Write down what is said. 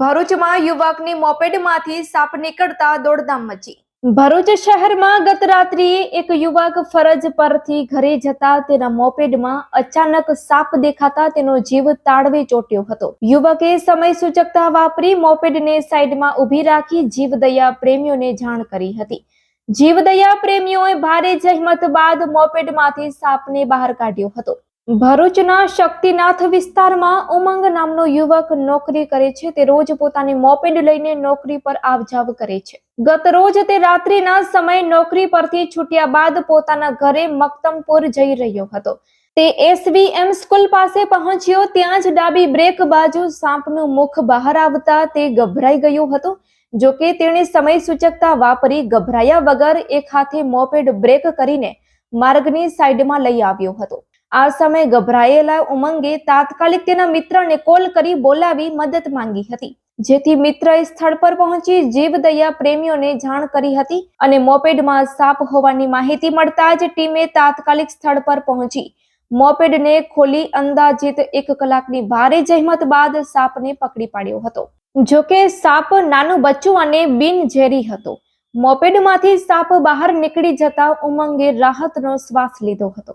ભરૂચમાં યુવકની મોપેડમાંથી સાપ નીકળતા દોડધામ મચી. ભરૂચ શહેરમાં ગત રાત્રિએ એક યુવક ફરજ પરથી ઘરે જતા તેના મોપેડમાં અચાનક સાપ દેખાતા તેનો જીવ તાળવે ચોટ્યો હતો. યુવકે સમય સૂચકતા વાપરી મોપેડને સાઈડમાં ઊભી રાખી જીવદયા પ્રેમીઓને જાણ કરી હતી. જીવદયા પ્રેમીઓએ ભારે જહેમત બાદ મોપેડમાંથી સાપને બહાર કાઢ્યો હતો. ભરૂચના શક્તિનાથ વિસ્તારમાં ઉમંગ નામનો યુવક નોકરી કરે છે. તે રોજ પોતાની મોપેડ લઈને નોકરી પર આવજાવ કરે છે. ગત રોજ તે રાત્રિના સમયે નોકરી પરથી છૂટ્યા બાદ પોતાના ઘરે મક્તમપુર જઈ રહ્યો હતો. તે એસવીએમ સ્કૂલ પાસે પહોંચ્યો. ત્યાં જ ડાબી બ્રેક બાજુ સાંપનું મુખ બહાર આવતા તે ગભરાઈ ગયો હતો. જો કે તેણે સમય સૂચકતા વાપરી ગભરાયા વગર એક હાથે મોપેડ બ્રેક કરીને માર્ગની સાઈડમાં લઈ આવ્યો હતો. આ સમયે ગભરાયેલા ઉમંગે તાત્કાલિક તેના મિત્રને કોલ કરી બોલાવી મદદ માંગી હતી. જેથી મિત્રએ સ્થળ પર પહોંચી જીવદયા પ્રેમીઓને જાણ કરી હતી અને મોપેડમાં સાપ હોવાની માહિતી મળતા જ ટીમે તાત્કાલિક સ્થળ પર પહોંચી. મોપેડને ખોલી અંદાજિત એક કલાકની ભારે જહેમત બાદ સાપને પકડી પાડ્યો હતો. જોકે સાપ નાનું બચ્ચું અને બિનઝેરી હતો. મોપેડમાંથી સાપ બહાર નીકળી જતા ઉમંગે રાહતનો શ્વાસ લીધો હતો.